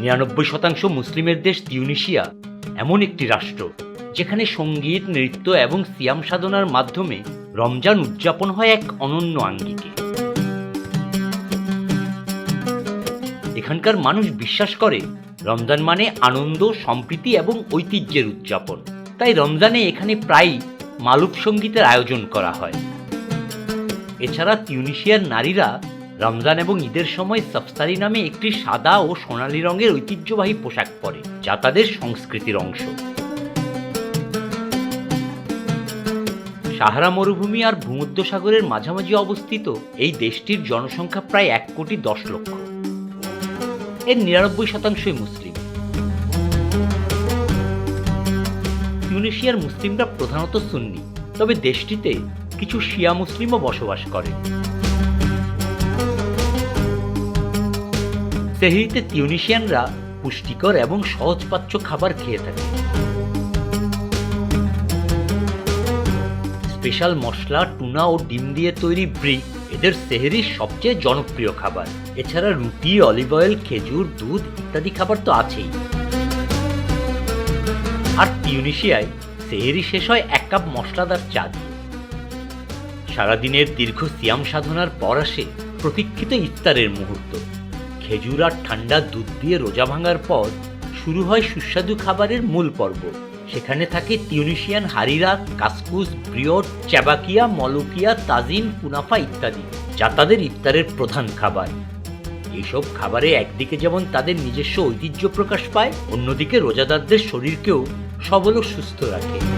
নিরানব্বই শতাংশ মুসলিমের দেশ তিউনিশিয়া, এমন একটি রাষ্ট্র, যেখানে সংগীত, নৃত্য এবং সিয়াম সাধনার মাধ্যমে রমজান উদযাপন হয় এক অনন্য আঙ্গিকে। এখানকার মানুষ বিশ্বাস করে, রমজান মানে আনন্দ, সম্প্রীতি এবং ঐতিহ্যের উদযাপন। তাই রমজানে এখানে প্রায়ই মালুক সঙ্গীতের আয়োজন করা হয়। এছাড়া তিউনিশিয়ার নারীরা রমজান এবং ঈদের সময় সফসারি নামে একটি সাদা ও সোনালী রঙের ঐতিহ্যবাহী পোশাক পরে, যা তাদের সংস্কৃতির অংশ। সাহারা, মরুভূমি আর ভূমধ্যসাগরের মাঝামাঝি অবস্থিত এই দেশটির জনসংখ্যা প্রায় এক কোটি দশ লক্ষ। এর নিরানব্বই শতাংশই মুসলিম। ইউনেশিয়ার মুসলিমরা প্রধানত সুন্নি, তবে দেশটিতে কিছু শিয়া মুসলিমও বসবাস করে। সেহরিতে তিউনিশিয়ানরা পুষ্টিকর এবং সহজপাচ্য খাবার খেয়ে থাকে। স্পেশাল মশলা, টুনা ও ডিম দিয়ে তৈরি ব্রিক এদের সেহেরির সবচেয়ে জনপ্রিয় খাবার। এছাড়া রুটি, অলিভ অয়েল, খেজুর, দুধ ইত্যাদি খাবার তো আছেই। আর তিউনিশিয়ায় সেহেরি শেষ হয় এক কাপ মশলাদার চা দিয়ে। সারাদিনের দীর্ঘ সিয়াম সাধনার পর আসে প্রতীক্ষিত ইফতারের মুহূর্ত। খেজুর আর ঠান্ডা দুধ দিয়ে রোজা ভাঙার পর শুরু হয় সুস্বাদু খাবারের মূল পর্ব। সেখানে থাকে তিউনিশিয়ান হারিরা কাসকুস, ব্রিয়ট চাবাকিয়া মলুকিয়া, তাজিন, কুনাফা ইত্যাদি, যা তাদের ইফতারের প্রধান খাবার। এসব খাবারে একদিকে যেমন তাদের নিজস্ব ঐতিহ্য প্রকাশ পায়, অন্যদিকে রোজাদারদের শরীরকেও সবল সুস্থ রাখে।